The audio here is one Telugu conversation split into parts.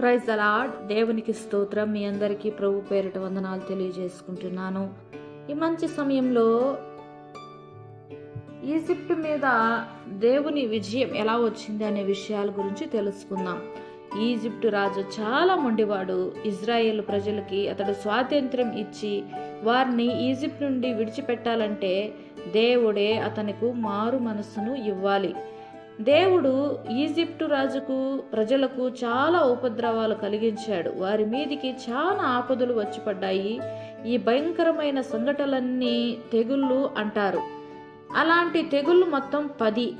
ప్రైజ్ అలాడ్ దేవునికి స్తోత్రం. మీ అందరికీ ప్రభు పేరిట వందనాలు తెలియజేసుకుంటున్నాను. ఈ మంచి సమయంలో ఈజిప్ట్ మీద దేవుని విజయం ఎలా వచ్చింది అనే విషయాల గురించి తెలుసుకుందాం. ఈజిప్టు రాజు చాలా మొండివాడు. ఇజ్రాయేల్ ప్రజలకి అతడు స్వాతంత్రం ఇచ్చి వారిని ఈజిప్ట్ నుండి విడిచిపెట్టాలంటే దేవుడే అతనికి మారు మనస్సును ఇవ్వాలి. దేవుడు ఈజిప్టు రాజుకు ప్రజలకు చాలా ఉపద్రవాలు కలిగించాడు. వారి మీదికి చాలా ఆపదలు వచ్చి పడ్డాయి. ఈ భయంకరమైన సంఘటనలన్నీ తెగుళ్ళు అంటారు. అలాంటి తెగుళ్ళు మొత్తం పది.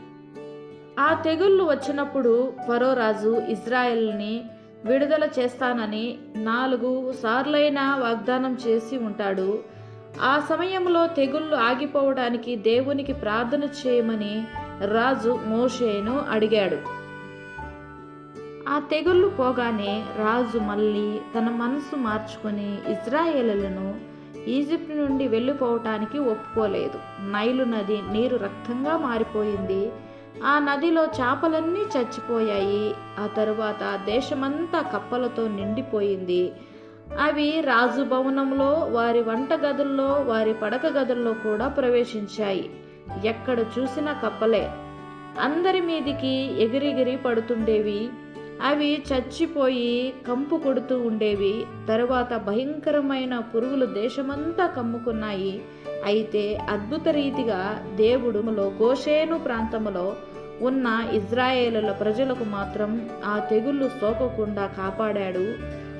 ఆ తెగుళ్ళు వచ్చినప్పుడు ఫరో రాజు ఇజ్రాయెల్ని విడుదల చేస్తానని నాలుగు సార్లైనా వాగ్దానం చేసి ఉంటాడు. ఆ సమయంలో తెగుళ్ళు ఆగిపోవడానికి దేవునికి ప్రార్థన చేయమని రాజు మోషేను అడిగాడు. ఆ తెగుళ్ళు పోగానే రాజు మళ్ళీ తన మనసు మార్చుకొని ఇజ్రాయేలులను ఈజిప్ట్ నుండి వెళ్ళిపోవటానికి ఒప్పుకోలేదు. నైలు నది నీరు రక్తంగా మారిపోయింది. ఆ నదిలో చేపలన్నీ చచ్చిపోయాయి. ఆ తరువాత దేశమంతా కప్పలతో నిండిపోయింది. అవి రాజు భవనంలో వారి వంట గదుల్లో వారి పడక గదుల్లో కూడా ప్రవేశించాయి. ఎక్కడ చూసినా కప్పలే. అందరి మీదికి ఎగిరెగిరి పడుతుండేవి. అవి చచ్చిపోయి కంపు కొడుతూ ఉండేవి. తరువాత భయంకరమైన పురుగులు దేశమంతా కమ్ముకున్నాయి. అయితే అద్భుత రీతిగా దేవుడులో గోషేను ప్రాంతములో ఉన్న ఇజ్రాయేలుల ప్రజలకు మాత్రం ఆ తెగుళ్ళు సోకకుండా కాపాడాడు.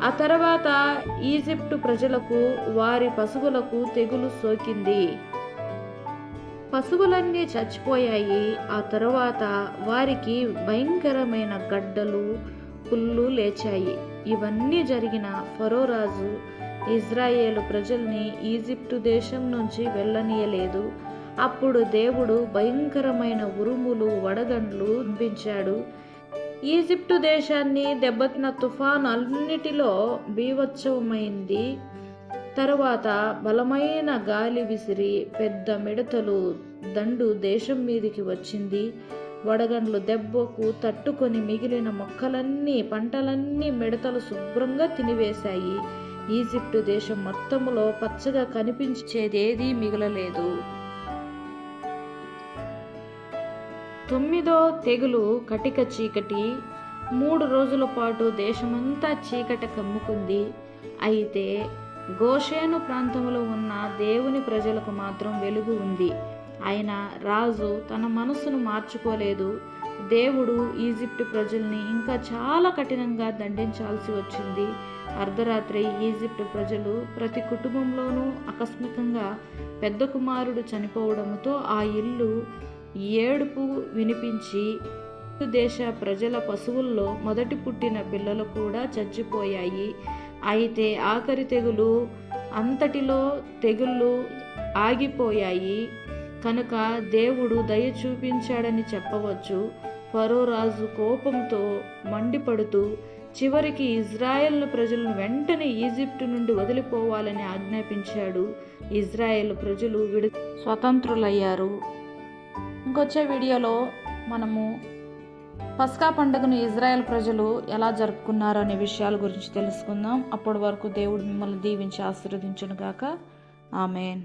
ఆ తర్వాత ఈజిప్టు ప్రజలకు వారి పశువులకు తెగులు సోకింది. పశువులన్నీ చచ్చిపోయాయి. ఆ తర్వాత వారికి భయంకరమైన గడ్డలు పుల్లు లేచాయి. ఇవన్నీ జరిగిన ఫరోరాజు ఇజ్రాయేలు ప్రజల్ని ఈజిప్టు దేశం నుంచి వెళ్ళనీయలేదు. అప్పుడు దేవుడు భయంకరమైన ఉరుములు వడగండ్లు పంపించాడు ఈజిప్టు దేశాన్ని దెబ్బతిన తుఫాను అన్నిటిలో బీవత్సవమైంది తరువాత బలమైన గాలి విసిరి పెద్ద మిడతలు దండు దేశం మీదికి వచ్చింది. వడగండ్లు దెబ్బకు తట్టుకొని మిగిలిన మొక్కలన్నీ పంటలన్నీ మిడతలు శుభ్రంగా తినివేశాయి. ఈజిప్టు దేశం మొత్తములో పచ్చగా కనిపించేదేదీ మిగలలేదు. తొమ్మిదో తెగులు కటిక చీకటి. మూడు రోజుల పాటు దేశమంతా చీకట కమ్ముకుంది. అయితే గోషేను ప్రాంతంలో ఉన్న దేవుని ప్రజలకు మాత్రం వెలుగు ఉంది. ఆయన రాజు తన మనస్సును మార్చుకోలేదు. దేవుడు ఈజిప్ట్ ప్రజల్ని ఇంకా చాలా కఠినంగా దండించాల్సి వచ్చింది. అర్ధరాత్రి ఈజిప్ట్ ప్రజలు ప్రతి కుటుంబంలోనూ ఆకస్మికంగా పెద్ద కుమారుడు చనిపోవడంతో ఆ ఇల్లు ఏడుపు వినిపించి దేశ ప్రజల పశువుల్లో మొదటి పుట్టిన పిల్లలు కూడా చచ్చిపోయాయి. అయితే ఆఖరి తెగులు అంతటిలో తెగుళ్ళు ఆగిపోయాయి. కనుక దేవుడు దయ చూపించాడని చెప్పవచ్చు. ఫరో రాజు కోపంతో మండిపడుతూ చివరికి ఇజ్రాయెల్ ప్రజలను వెంటనే ఈజిప్టు నుండి వదిలిపోవాలని ఆజ్ఞాపించాడు. ఇజ్రాయెల్ ప్రజలు విడు స్వతంత్రులయ్యారు. ఇంకొచ్చే వీడియోలో మనము పస్కా పండుగను ఇజ్రాయెల్ ప్రజలు ఎలా జరుపుకున్నారు అనే విషయాల గురించి తెలుసుకుందాం. అప్పటి వరకు దేవుడు మిమ్మల్ని దీవించి ఆశీర్వదించును గాక ఆమెన్.